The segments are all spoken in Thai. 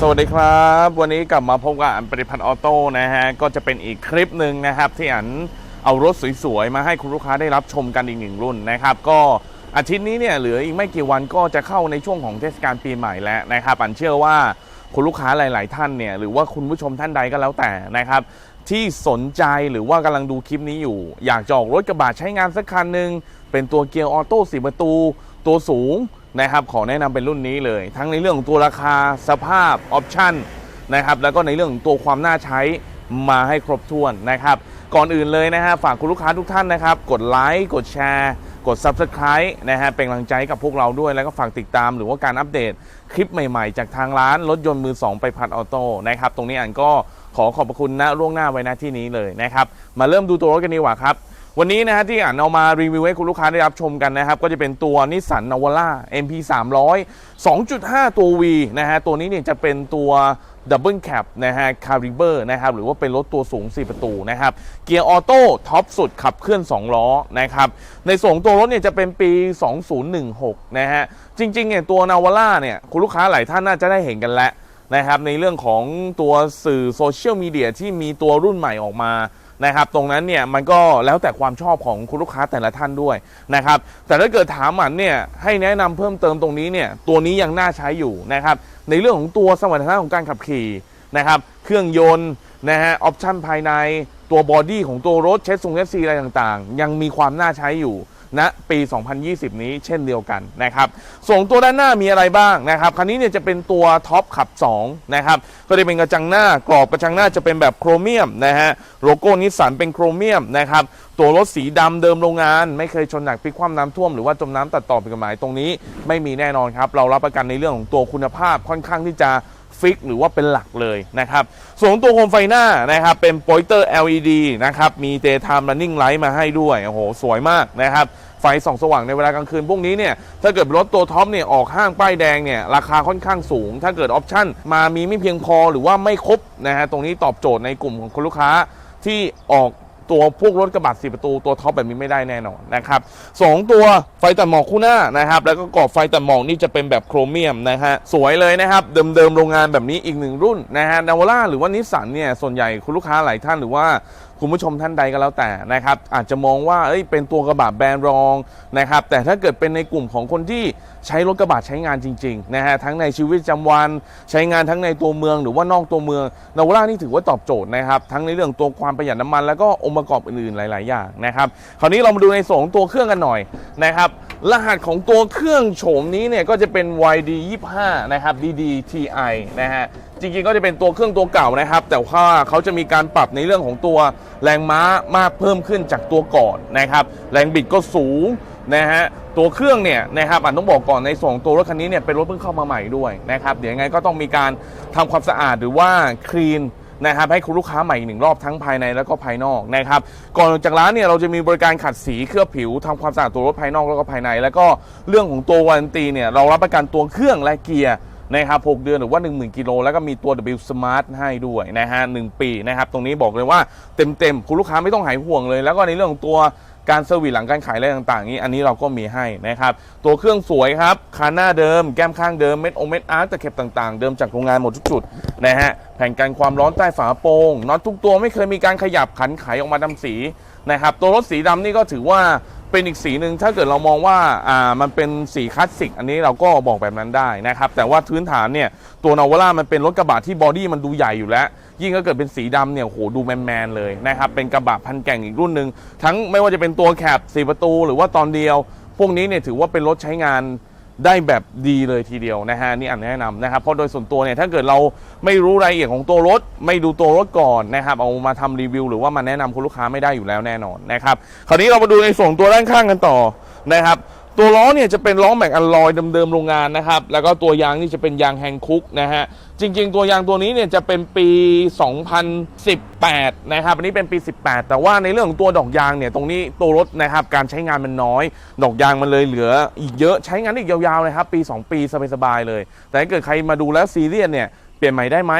สวัสดีครับ วันนี้กลับมาพบกับอันปริพันธ์ออโต้นะฮะก็จะเป็นอีกคลิปหนึ่งนะครับ ที่อันเอารถสวยๆ มาให้คุณลูกค้าได้รับชมกันอีกหนึ่งรุ่นนะครับ ก็อาทิตย์นี้เนี่ยเหลืออีกไม่กี่วันก็จะเข้าในช่วงของเทศกาลปีใหม่แล้วนะครับอันเชื่อว่าคุณลูกค้าหลาย ๆ ท่านเนี่ยหรือว่าคุณผู้ชมท่านใดก็แล้วแต่นะครับ ที่สนใจหรือว่ากำลังดูคลิปนี้อยู่ อยากจะออกรถกระบะใช้งานสักคันหนึ่งเป็นตัวเกียร์ออโต้สีประตู ตัวสูง นะครับขอแนะนำเป็นรุ่นนี้เลย ทั้งในเรื่องของตัวราคาสภาพออปชั่นนะครับแล้วก็ในเรื่องของตัวความน่าใช้มาให้ครบถ้วนนะครับก่อนอื่นเลยนะฮะฝากคุณลูกค้าทุกท่านนะครับ กดไลค์กดแชร์ กด Subscribe นะฮะเป็นกำลังใจกับพวกเราด้วย แล้วก็ฝากติดตามหรือว่าการอัปเดตคลิปใหม่ๆ จากทางร้านรถยนต์มือ 2 ไปพัดออโต้นะครับตรงนี้อันก็ขอขอบพระคุณนะล่วงหน้าไว้ณที่นี้เลยนะครับมาเริ่มดูตัวรถกันดีกว่าครับ วันนี้นะฮะที่อ่านเอามารีวิวให้คุณลูกค้าได้รับชมกันนะครับ ก็จะเป็นตัวนิสสันนาวาร่า MP 300 2.5 ตัว V นะฮะ ตัวนี้เนี่ยจะเป็นตัวดับเบิลแคปนะฮะคาริเบอร์นะครับหรือว่าเป็นรถตัวสูง 4 ประตูนะครับเกียร์ออโต้ท็อปสุดขับเคลื่อน 2 ล้อนะครับในส่วนของตัวรถเนี่ยจะเป็นปี 2016 นะฮะ จริงๆเนี่ยตัวนาวาร่าเนี่ยคุณลูกค้าหลายท่านน่าจะได้เห็นกันแล้วนะครับในเรื่องของตัวสื่อโซเชียลมีเดียที่มีตัวรุ่นใหม่ออกมา นะครับตรงนั้นเนี่ยมันก็แล้วแต่ความชอบของคุณลูกค้าแต่ละท่านด้วยนะครับแต่ถ้าเกิดถามอันเนี่ยให้แนะนำเพิ่มเติมตรงนี้เนี่ยตัวนี้ยังน่าใช้อยู่นะครับในเรื่องของตัวสมรรถนะของการขับขี่นะครับเครื่องยนต์นะฮะออปชั่นภายในตัวบอดี้ของตัวรถเช็ดซุงเอสซีอะไรต่างๆ ยังมีความน่าใช้อยู่ ณปี 2020 นี้เช่นเดียวกันนะครับส่วนตัวด้านหน้ามีอะไรบ้างนะครับคันนี้เนี่ยจะเป็นตัวท็อปขับ2นะครับก็จะเป็นกระจังหน้ากรอบกระจังหน้าจะเป็นแบบโครเมียมนะฮะโลโก้นิสสันเป็นโครเมียมนะครับตัวรถสีดำเดิมโรงงาน ไม่เคยชนหนักพลิกคว่ำน้ำท่วมหรือว่าจมน้ำตัดต่อเป็นกฎหมายตรงนี้ ไม่มีแน่นอนครับเรารับประกันในเรื่องของตัวคุณภาพค่อนข้างที่จะ ฟิกหรือว่าเป็นหลักเลยนะครับส่วนตัวโคมไฟหน้านะครับเป็นโปรเจคเตอร์ LED นะครับมี daytime running light มาให้ด้วยโอ้โหสวยมากนะครับไฟส่องสว่างในเวลากลางคืนพวกนี้เนี่ยถ้าเกิดรถตัวท็อปเนี่ยออกห้างป้ายแดงเนี่ยราคาค่อนข้างสูง ถ้าเกิดออปชั่นมามีไม่เพียงพอหรือว่าไม่ครบนะฮะตรงนี้ตอบโจทย์ในกลุ่มของคุณลูกค้าที่ออก ตัวพวกรถกระบะสีประตูตัวท็อปแบบนี้ไม่ได้แน่นอนนะครับสองตัวไฟตัดหมอกคู่หน้านะครับ แล้วก็กรอบไฟตัดหมอกนี่จะเป็นแบบโครเมียมนะฮะสวยเลยนะครับ เดิมๆโรงงานแบบนี้อีกหนึ่งรุ่นนะฮะนาวล่าหรือว่านิสสันเนี่ยส่วนใหญ่คุณลูกค้าหลายท่านหรือว่า คุณผู้ชมท่านใดก็แล้วแต่นะครับอาจจะมองว่าเอ้ยเป็นตัวกระบะแบรนด์รองนะครับแต่ถ้าเกิดเป็นในกลุ่มของคนที่ใช้รถกระบะใช้งานจริงๆนะฮะทั้งในชีวิตประจำวันใช้งานทั้งในตัวเมืองหรือว่านอกตัวเมืองนาวาร่านี่ถือว่าตอบโจทย์นะครับทั้งในเรื่องตัวความประหยัดน้ำมัน แล้วก็องค์ประกอบอื่นๆหลาย ๆ อย่างนะครับคราวนี้เรามาดูในส่วนของตัวเครื่องกันหน่อยนะครับรหัสของตัวเครื่องโฉมนี้เนี่ยก็จะเป็น YD 25 นะครับ DD TI นะฮะ จริงๆก็จะเป็นตัวเครื่องตัวเก่านะครับ แต่ว่าเขาจะมีการปรับในเรื่องของตัวแรงม้ามากเพิ่มขึ้นจากตัวก่อนนะครับ แรงบิดก็สูงนะฮะตัวเครื่องเนี่ยนะครับอันต้องบอกก่อนในส่วนของตัวรถคันนี้เนี่ยเป็นรถเพิ่งเข้ามาใหม่ด้วยนะครับเดี๋ยวยังไงก็ต้องมีการทำความสะอาดหรือว่าคลีนนะครับให้คุณลูกค้าใหม่อีกหนึ่งรอบทั้งภายในแล้วก็ภายนอกนะครับก่อนจากร้านเนี่ยเราจะมีบริการขัดสีเคลือบผิวทำความสะอาดตัวรถภายนอกแล้วก็ภายใน แล้วก็เรื่องของตัววารันตีเนี่ยเรารับประกันตัวเครื่องและเกียร์ นะครับ6เดือนหรือว่า 10,000กิโลแล้วก็มีตัว W Smart ให้ด้วยนะฮะหนึ่งปีนะครับตรงนี้บอกเลยว่าเต็มๆ คุณลูกค้าไม่ต้องหายห่วงเลย แล้วก็ในเรื่องของตัวการเซอร์วิสหลังการขายอะไรต่างๆนี้ อันนี้เราก็มีให้นะครับ ตัวเครื่องสวยครับคานหน้าเดิม แก้มข้างเดิม เม็ดโอเม็ดอาร์ตตะเข็บต่างๆ เดิมจากโรงงานหมดทุกจุดนะฮะ แผ่นกันความร้อนใต้ฝาโปร่งน็อตทุกตัวไม่เคยมีการขยับขันไขออกมาดำสีนะครับ ตัวรถสีดำนี่ก็ถือว่า เป็นอีกสีหนึ่งถ้าเกิดเรามองว่าอ่ามันเป็นสีคลาสสิกอันนี้เราก็บอกแบบนั้นได้นะครับแต่ว่าพื้นฐานเนี่ยตัวนาวาร่ามันเป็นรถกระบะที่บอดี้มันดูใหญ่อยู่แล้ว ยิ่งถ้าเกิดเป็นสีดำเนี่ยโหดูแมนๆเลยนะครับเป็นกระบะพันแก่งอีกรุ่นหนึ่งทั้งไม่ว่าจะเป็นตัวแคบสีประตูหรือว่าตอนเดียว พวกนี้เนี่ยถือว่าเป็นรถใช้งาน ได้แบบดีเลยทีเดียวนะฮะนี่อันแนะนำนะครับเพราะโดยส่วนตัวเนี่ยถ้าเกิดเราไม่รู้รายละเอียดของตัวรถ ไม่ดูตัวรถก่อนนะครับเอามาทำรีวิว หรือว่ามาแนะนำคุณลูกค้าไม่ได้อยู่แล้วแน่นอนนะครับคราวนี้เรามาดูในส่วนตัวด้านข้างกันต่อนะครับ ตัวล้อเนี่ยจะเป็นล้อแม็กอัลลอยเดิมๆโรงงานนะครับ แล้วก็ตัวยางนี่จะเป็นยางแฮงคุกนะฮะ จริง ๆ ตัวยางตัวนี้เนี่ยจะเป็นปี 2018 นะครับ อันนี้เป็นปี 18 แต่ว่าในเรื่องของตัวดอกยางเนี่ยตรงนี้ตัวรถนะครับการใช้งานมันน้อย ดอกยางมันเลยเหลืออีกเยอะใช้งานได้อีกยาวๆเลยครับปี 2 ปีสบายๆเลย แต่ถ้าเกิดใครมาดูแล้วซีเรียสเนี่ยเปลี่ยนใหม่ได้ไหม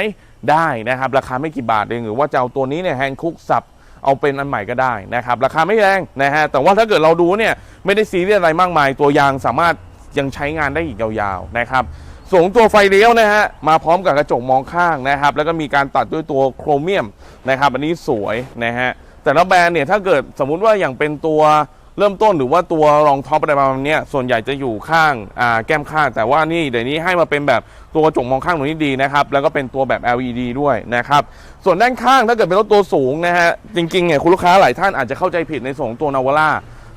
ได้นะครับราคาไม่กี่บาทเองหรือว่าจะเอาตัวนี้เนี่ยแฮงคุกสับ เอาเป็นอันใหม่ก็ได้นะครับราคาไม่แรงนะฮะแต่ว่าถ้าเกิดเราดูเนี่ยไม่ได้ซีเรียสอะไรมากมาย ตัวยางสามารถยังใช้งานได้อีกยาวๆนะครับสูงตัวไฟเลี้ยวนะฮะมาพร้อมกับกระจกมองข้างนะครับแล้วก็มีการตัดด้วยตัวโครเมียมนะครับอันนี้สวยนะฮะแต่ละแบรนด์เนี่ยถ้าเกิดสมมุติว่าอย่างเป็นตัว เริ่มต้นหรือว่าตัวรองท็อปอะไรประมาณเนี้ยส่วนใหญ่จะอยู่ข้างอ่าแก้มข้าง แต่ว่านี่เดี๋ยวนี้ให้มาเป็นแบบตัวกระจกมองข้างตรงนี้ดีนะครับ แล้วก็เป็นตัวแบบ LED ด้วยนะครับ ส่วนด้านข้างถ้าเกิดเป็นรถตัวสูงนะฮะจริงๆเนี่ยคุณลูกค้าหลายท่านอาจจะเข้าใจผิดในส่วนของตัวนาวาร่า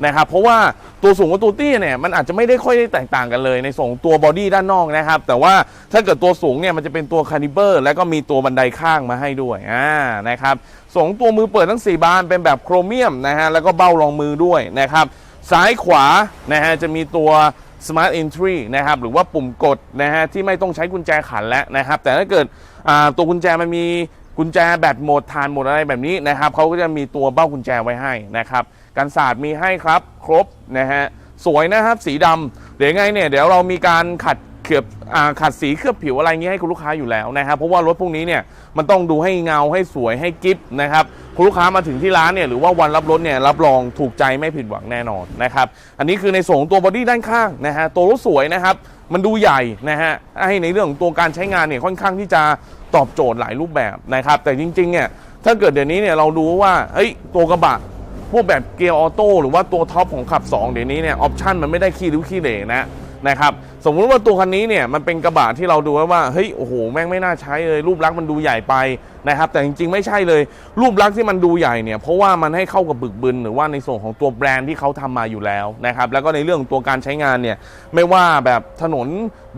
นะครับเพราะว่าตัวสูงกับตัวเตี้ยเนี่ยมันอาจจะไม่ได้ค่อยได้แตกต่างกันเลยในส่วนของตัวบอดี้ด้านนอกนะครับแต่ว่าถ้าเกิดตัวสูงเนี่ยมันจะเป็นตัวคานิเบอร์แล้วก็มีตัวบันไดข้างมาให้ด้วยอ่านะครับส่วนของตัวมือเปิดทั้ง 4 บานเป็นแบบโครเมียมนะฮะแล้วก็เบ้ารองมือด้วยนะครับซ้ายขวานะฮะจะมีตัว Smart Entry นะครับหรือว่าปุ่มกดนะฮะที่ไม่ต้องใช้กุญแจขันแล้วนะครับ แต่ถ้าเกิดตัวกุญแจมันมีกุญแจแบตโหมดทานโหมดอะไรแบบนี้นะครับเขาก็จะมีตัวเบ้ากุญแจไว้ให้นะครับ กันศาสตร์มีให้ครับครบนะฮะสวยนะครับสีดำเดี๋ยวไงเนี่ยเดี๋ยวเรามีการขัดเขือบขัดสีเคลือบผิวอะไรเงี้ยให้คุณลูกค้าอยู่แล้วนะครับเพราะว่ารถพวกนี้เนี่ยมันต้องดูให้เงาให้สวยให้กิฟนะครับคุณลูกค้ามาถึงที่ร้านเนี่ยหรือว่าวันรับรถเนี่ยรับรองถูกใจไม่ผิดหวังแน่นอนนะครับอันนี้คือในส่วนของตัวบอดี้ด้านข้างนะฮะตัวรถสวยนะครับมันดูใหญ่นะฮะให้ในเรื่องของตัวการใช้งานเนี่ยค่อนข้างที่จะตอบโจทย์หลายรูปแบบนะครับแต่จริงๆเนี่ยถ้าเกิดเดี๋ยวนี้เนี่ยเราดูว่าเฮ้ยตัวกระบะ พวกแบบเกียร์ออโต้หรือว่าตัวท็อปของขับ 2 เดี๋ยวนี้เนี่ยออปชันมันไม่ได้ขี้ริ้วขี้เหร่นะ นะครับสมมุติว่าตัวคันนี้เนี่ยมันเป็นกระบะที่เราดูว่าเฮ้ยโอ้โหแม่งไม่น่าใช้เลยรูปลักษณ์มันดูใหญ่ไปนะครับแต่จริงๆไม่ใช่เลย รูปลักษณ์ที่มันดูใหญ่เนี่ยเพราะว่ามันให้เข้ากับบึกบึนหรือว่าในส่วนของตัวแบรนด์ที่เขาทำมาอยู่แล้วนะครับแล้วก็ในเรื่องของตัวการใช้งานเนี่ยไม่ว่าแบบถนน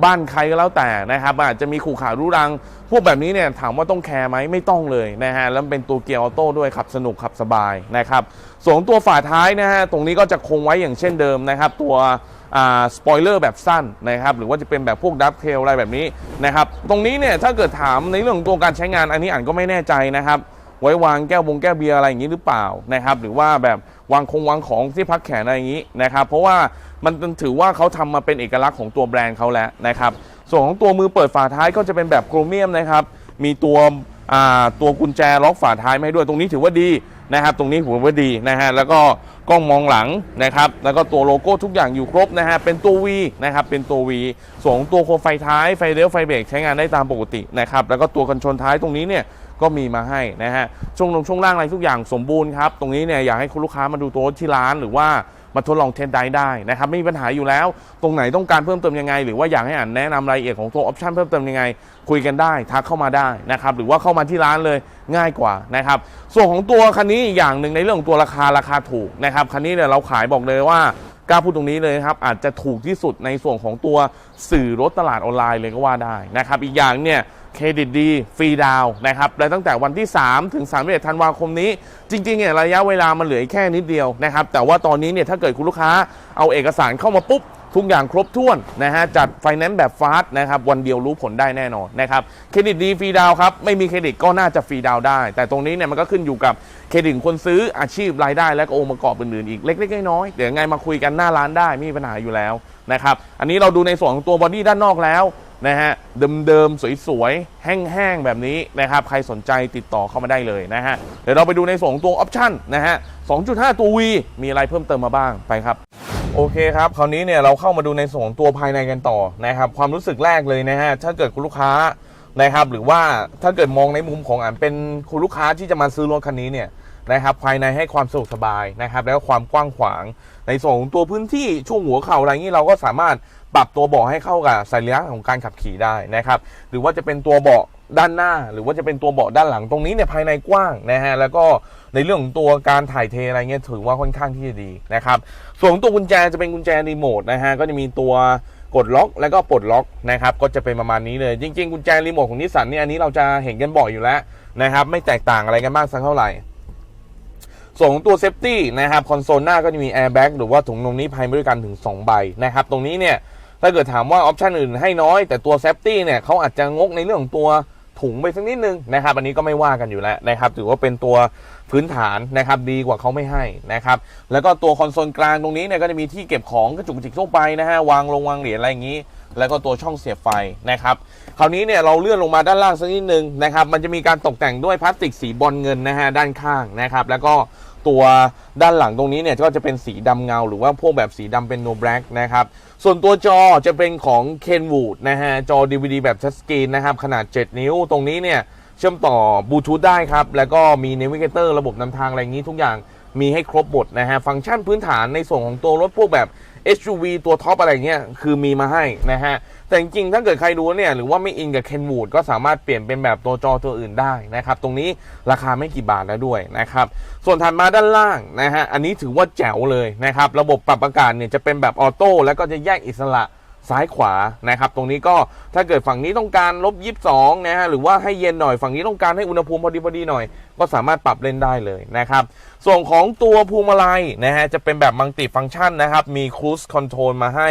บ้านใครก็แล้วแต่นะครับอาจจะมีขู่ขารุรัง พวกแบบนี้เนี่ยถามว่าต้องแคร์ไหมไม่ต้องเลยนะฮะแล้วเป็นตัวเกียร์ออโต้ด้วยขับสนุกขับสบายนะครับส่วนตัวฝาท้ายนะฮะตรงนี้ก็จะคงไว้อย่างเช่นเดิมนะครับตัว สปอยเลอร์แบบสั้นนะครับหรือว่าจะเป็นแบบพวกดับเทลอะไรแบบนี้นะครับตรงนี้เนี่ยถ้าเกิดถามในเรื่องของตัวการใช้งานอันนี้อ่านก็ไม่แน่ใจนะครับไว้วางแก้วบงแก้วเบียร์อะไรอย่างนี้หรือเปล่านะครับหรือว่าแบบวางคงวางของที่พักแขนอะไรอย่างนี้นะครับเพราะว่ามันถือว่าเขาทำมาเป็นเอกลักษณ์ของตัวแบรนด์เขาแล้วนะครับส่วนของตัวมือเปิดฝาท้ายก็จะเป็นแบบโครเมียมนะครับมีตัวอ่าตัวกุญแจล็อกฝาท้ายมาให้ด้วยตรงนี้ถือว่าดี นะครับ ตรงนี้หัว่าดีนะฮะแล้วก็กล้องมองหลังนะครับ แล้วก็ตัวโลโก้ทุกอย่างอยู่ครบนะฮะเป็นตัว V นะครับเป็นตัว V ส่วนของตัวโคมไฟท้ายไฟเลี้ยวไฟเบรกใช้งานได้ตามปกตินะครับแล้วก็ตัวกันชนท้ายตรงนี้เนี่ยก็มีมาให้นะฮะช่วงลงช่วงล่างอะไรทุกอย่างสมบูรณ์ครับตรงนี้เนี่ยอยากให้คุณลูกค้ามาดูตัวรถที่ร้านหรือว่า มาทดลองเทสได้ได้นะครับไม่มีปัญหาอยู่แล้ว ตรงไหนต้องการเพิ่มเติมยังไง หรือว่าอยากให้อ่านแนะนำรายละเอียดของตัวออปชันเพิ่มเติมยังไง คุยกันได้ทักเข้ามาได้นะครับหรือว่าเข้ามาที่ร้านเลยง่ายกว่านะครับส่วนของตัวคันนี้อีกอย่างหนึ่งในเรื่องของตัวราคาราคาถูกนะครับคันนี้เนี่ยเราขายบอกเลยว่ากล้าพูดตรงนี้เลยครับอาจจะถูกที่สุดในส่วนของตัวสื่อรถตลาดออนไลน์เลยก็ว่าได้นะครับอีกอย่างเนี่ย เครดิตดีฟรีดาวนะครับและตั้งแต่วันที่ 3 ถึง31ธันวาคมนี้ จริงๆเนี่ยระยะเวลามันเหลือแค่นิดเดียวนะครับแต่ว่าตอนนี้เนี่ยถ้าเกิดคุณลูกค้าเอาเอกสารเข้ามาปุ๊บ ทุกอย่างครบถ้วนนะฮะจัดไฟแนนซ์แบบฟาสต์นะครับวันเดียวรู้ผลได้แน่นอนนะครับเครดิตดีฟรีดาวครับไม่มีเครดิตก็น่าจะฟรีดาวได้ แต่ตรงนี้เนี่ยมันก็ขึ้นอยู่กับเครดิตคนซื้ออาชีพรายได้ และก็องค์ประกอบอื่นๆอีกเล็กๆน้อยๆเดี๋ยวยังไงมาคุยกันหน้าร้านได้ไม่มีปัญหาอยู่แล้วนะครับอันนี้เราดูในส่วนของตัวบอดี้ด้านนอกแล้ว นะฮะเดิมๆสวยๆ แห้งๆ แบบนี้นะครับใครสนใจติดต่อเข้ามาได้เลยนะฮะเดี๋ยวเราไปดูในส่วนของตัวออปชั่นนะฮะ 2.5 ตัว V มีอะไรเพิ่มเติมมาบ้างไปครับโอเคครับ คราวนี้เนี่ยเราเข้ามาดูในส่วนของตัวภายในกันต่อนะครับ ความรู้สึกแรกเลยนะฮะ ถ้าเกิดคุณลูกค้านะครับ หรือว่าถ้าเกิดมองในมุมของอ่านเป็นคุณลูกค้าที่จะมาซื้อรถคันนี้เนี่ย นะครับภายในให้ความสะดวกสบายนะครับแล้วความกว้างขวาง ในส่วนของตัวพื้นที่ช่วงหัวเข่าอะไรอย่างนี้เราก็สามารถปรับตัวเบาะให้เข้ากับสัญลักษณ์ของการขับขี่ได้นะครับหรือว่าจะเป็นตัวเบาะด้านหน้า หรือว่าจะเป็นตัวเบาะด้านหลังตรงนี้เนี่ยภายในกว้างนะฮะแล้วก็ในเรื่องของตัวการถ่ายเทอะไรเงี้ยถือว่าค่อนข้างที่จะดีนะครับส่วนตัวกุญแจจะเป็นกุญแจรีโมทนะฮะก็จะมีตัวกดล็อกแล้วก็ปลดล็อกนะครับก็จะเป็นประมาณนี้เลย จริง ๆ กุญแจรีโมทของนิสสันเนี่ยอันนี้เราจะเห็นกันบ่อยอยู่แล้วนะครับไม่แตกต่างอะไรกันมากสักเท่าไหร่ ส่วนของตัวเซฟตี้นะครับคอนโซลหน้าก็จะมีแอร์แบ็กหรือว่าถุงนมนิรภัยบริการถึง 2 ใบนะครับตรงนี้เนี่ยถ้าเกิดถามว่าออปชันอื่นให้น้อยแต่ตัวเซฟตี้เนี่ยเขาอาจจะงกในเรื่องของตัวถุงไปสักนิดนึงนะครับอันนี้ก็ไม่ว่ากันอยู่แล้วนะครับถือว่าเป็นตัว พื้นฐานนะครับดีกว่าเขาไม่ให้นะครับแล้วก็ตัวคอนโซลกลางตรงนี้เนี่ยก็จะมีที่เก็บของกระจุกกระจิกทั่วไปนะฮะวางลงวางเหรียญอะไรอย่างนี้ แล้วก็ตัวช่องเสียบไฟนะครับคราวนี้เนี่ยเราเลื่อนลงมาด้านล่างสักนิดนึงนะครับมันจะมีการตกแต่งด้วยพลาสติกสีบอลเงินนะฮะด้านข้างนะครับแล้วก็ตัวด้านหลังตรงนี้เนี่ยก็จะเป็นสีดำเงา หรือว่าพวกแบบสีดำเป็น no black นะครับส่วนตัวจอจะเป็นของ Kenwood นะฮะจอ DVD แบบทัชสกรีนนะครับขนาด 7 นิ้วตรงนี้เนี่ย เชื่อมต่อบลูทูธได้ครับ แล้วก็มี Navigator ระบบนำทางอะไรงนี้ทุกอย่างมีให้ครบหมดนะฮะ ฟังก์ชันพื้นฐานในส่วนของตัวรถพวกแบบ SUV ตัวท็อปอะไรเงี้ยคือมีมาให้นะฮะ แต่จริงๆ ถ้าเกิดใครดูเนี่ย หรือว่าไม่อินกับ Kenwood ก็สามารถเปลี่ยนเป็นแบบตัวจอตัวอื่นได้นะครับ ตรงนี้ราคาไม่กี่บาทแล้วด้วยนะครับ ส่วนถัดมาด้านล่างนะฮะ อันนี้ถือว่าแจ๋วเลยนะครับ ระบบปรับอากาศเนี่ยจะเป็นแบบออโต้แล้วก็จะแยกอิสระ ซ้ายขวานะครับตรงนี้ก็ถ้าเกิดฝั่งนี้ต้องการลบยีสองนะฮะหรือว่าให้เย็นหน่อยฝั่งนี้ต้องการให้อุณหภูมิพอดีพอดีหน่อย ก็สามารถปรับเล่นได้เลยนะครับส่วนของตัวพวงมาลัยนะฮะจะเป็นแบบมัลติฟังก์ชันนะครับมีค i ู e คอนโทรลมาให้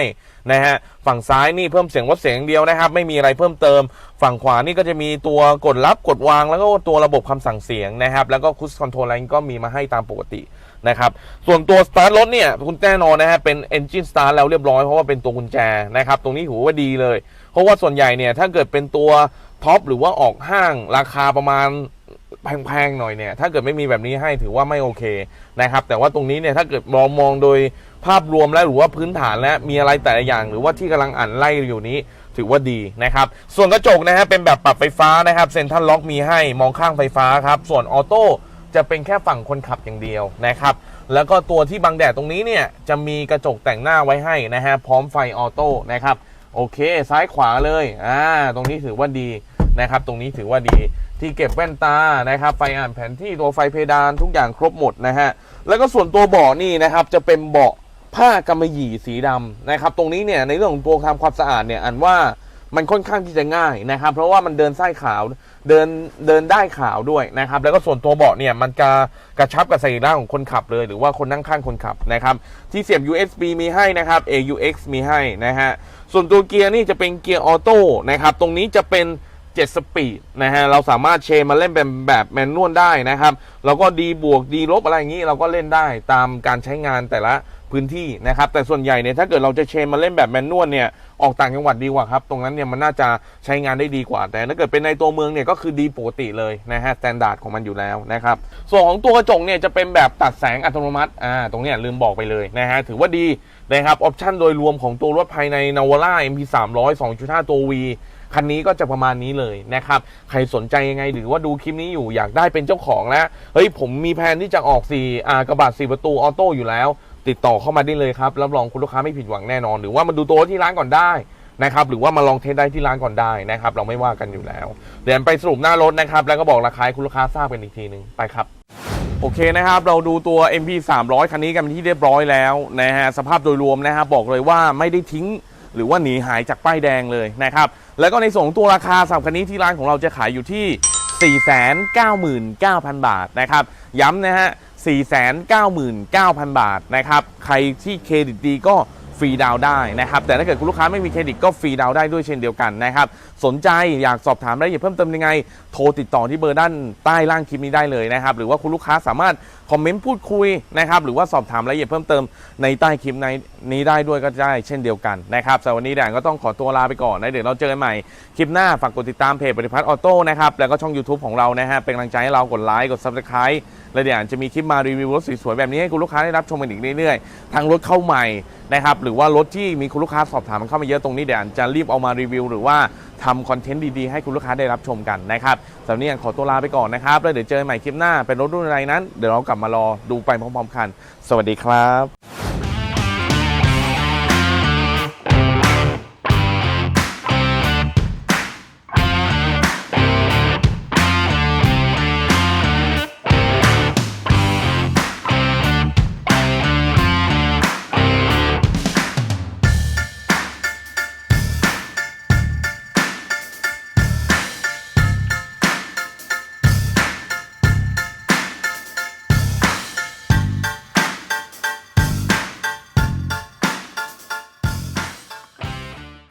นะฮะฝั่งซ้ายนี่เพิ่มเสียงลดเสียงเดียวนะครับ ไม่มีอะไรเพิ่มเติม ฝั่งขวานี่ก็จะมีตัวกดรับกดวาง แล้วก็ตัวระบบคำสั่งเสียงนะครับแล้วก็ค i ู e คอนโทรลอะไรก็มีมาให้ตามปกติ นะครับส่วนตัวสตาร์ทรถเนี่ยคุณแน่นอนนะฮะเป็น Engine Start แล้วเรียบร้อยเพราะว่าเป็นตัวกุญแจนะครับตรงนี้ถือว่าดีเลย เพราะว่าส่วนใหญ่เนี่ยถ้าเกิดเป็นตัวท็อปหรือว่าออกห้างราคาประมาณแพงๆหน่อยเนี่ยถ้าเกิดไม่มีแบบนี้ให้ถือว่าไม่โอเคนะครับแต่ว่าตรงนี้เนี่ยถ้าเกิดมองมองโดยภาพรวมแล้วหรือว่าพื้นฐานและมีอะไรแต่ละอย่าง หรือว่าที่กำลังอ่านไล่อยู่นี้ถือว่าดีนะครับ ส่วนกระจกนะฮะเป็นแบบปรับไฟฟ้านะครับเซ็นทรัลล็อกมีให้มองข้างไฟฟ้าครับ ส่วนออโต้ จะเป็นแค่ฝั่งคนขับอย่างเดียวนะครับ แล้วก็ตัวที่บังแดดตรงนี้เนี่ยจะมีกระจกแต่งหน้าไว้ให้นะฮะพร้อมไฟออโต้นะครับโอเค ซ้ายขวาเลยอ่าตรงนี้ถือว่าดีนะครับ ตรงนี้ถือว่าดีที่เก็บแว่นตานะครับ ไฟอ่านแผนที่ตัวไฟเพดานทุกอย่างครบหมดนะฮะแล้วก็ส่วนตัวเบาะนี่นะครับจะเป็นเบาะผ้ากำมะหยี่สีดำนะครับ ตรงนี้เนี่ยในเรื่องของตัวทำความสะอาดเนี่ยอันว่า มันค่อนข้างที่จะง่ายนะครับ เพราะว่ามันเดินไส้ขาวเดินเดินได้ขาวด้วยนะครับ แล้วก็ส่วนตัวเบาะเนี่ยมันจะกระชับกับสรีระของคนขับเลย หรือว่าคนนั่งข้างคนขับนะครับ ที่เสียบ USB มีให้นะครับ AUX มีให้นะฮะส่วนตัวเกียร์นี่จะเป็นเกียร์ออโต้นะครับตรงนี้จะเป็น 7 สปีดนะฮะเราสามารถเชนมาเล่นเป็นแบบแมนนวลได้นะครับแล้วก็ดีบวกดีลบอะไรอย่างนี้เราก็เล่นได้ตามการใช้งานแต่ละพื้นที่นะครับ แต่ส่วนใหญ่เนี่ยถ้าเกิดเราจะเชนมาเล่นแบบแมนนวลเนี่ยออกต่างจังหวัดดีกว่าครับ ตรงนั้นเนี่ยมันน่าจะใช้งานได้ดีกว่า แต่ถ้าเกิดเป็นในตัวเมืองเนี่ยก็คือดีปกติเลยนะฮะสแตนดาร์ดของมันอยู่แล้วนะครับ ส่วนของตัวกระจกเนี่ยจะเป็นแบบตัดแสงอัตโนมัติอ่าตรงเนี้ยลืมบอกไปเลยนะฮะถือว่าดีนะครับออปชั่นโดยรวมของตัวรถภายใน Navara MP 300 2.5 ตัว V คันนี้ก็จะประมาณนี้เลยนะครับใครสนใจยังไงหรือว่าดูคลิปนี้อยู่อยากได้เป็นเจ้าของแล้วเฮ้ยผมมีแผนที่จะออกสี่อ่ากระบะสี่ประตูออโต้อยู่แล้ว ติดต่อเข้ามาได้เลยครับรับรองคุณลูกค้าไม่ผิดหวังแน่นอน หรือว่ามาดูตัวที่ร้านก่อนได้นะครับหรือว่ามาลองเทสได้ที่ร้านก่อนได้นะครับเราไม่ว่ากันอยู่แล้ว เดี๋ยวไปสรุปหน้ารถนะครับแล้วก็บอกราคาให้คุณลูกค้าทราบกันอีกทีหนึ่งไปครับโอเคนะครับเราดูตัว MP 300คันนี้กันเป็นที่เรียบร้อยแล้วนะฮะสภาพโดยรวมนะครับบอกเลยว่าไม่ได้ทิ้ง หรือว่าหนีหายจากป้ายแดงเลยนะครับ แล้วก็ในส่วนของตัวราคาสำหรับคันนี้ที่ร้านของเราจะขายอยู่ที่ 499,000 บาทนะครับ ย้ำนะฮะ 499,000 บาทนะครับ ใครที่เครดิตดีก็ฟรีดาวได้นะครับ แต่ถ้าเกิดคุณลูกค้าไม่มีเครดิตก็ฟรีดาวได้ด้วยเช่นเดียวกันนะครับ สนใจอยากสอบถามรายละเอียดเพิ่มเติมยังไง โทรติดต่อที่เบอร์ด้านใต้ล่างคลิปนี้ได้เลยนะครับ หรือว่าคุณลูกค้าสามารถ คอมเมนต์พูดคุยนะครับหรือว่าสอบถามรายละเอียดเพิ่มเติมในใต้คลิปในนี้ได้ด้วยก็ได้เช่นเดียวกันนะครับสำหรับวันนี้แดนก็ต้องขอตัวลาไปก่อนนะเดี๋ยวเราเจอกันใหม่คลิปหน้าฝากกดติดตามเพจปฏิพัฒน์ออโต้นะครับแล้วก็ช่อง YouTube ของเรานะฮะเป็นกำลังใจให้เรากดไลค์กด Subscribe และเดี๋ยวจะมีคลิปมารีวิวรถสวยๆแบบนี้ให้คุณลูกค้าได้รับชมกันอีกเรื่อยๆทั้งรถเข้าใหม่นะครับหรือว่ารถที่มีคุณลูกค้าสอบถามมันเข้ามาเยอะตรงนี้เดี๋ยวจะรีบเอามารีวิวหรือว่า ทำคอนเทนต์ดีๆ ให้คุณลูกค้าได้รับชมกันนะครับสำหรับนนี้ขอตัวลาไปก่อนนะครับ แล้วเดี๋ยวเจอกันใหม่คลิปหน้าเป็นรถรุ่นอะไรนั้น เดี๋ยวเรากลับมารอดูไปพร้อมๆกัน สวัสดีครับ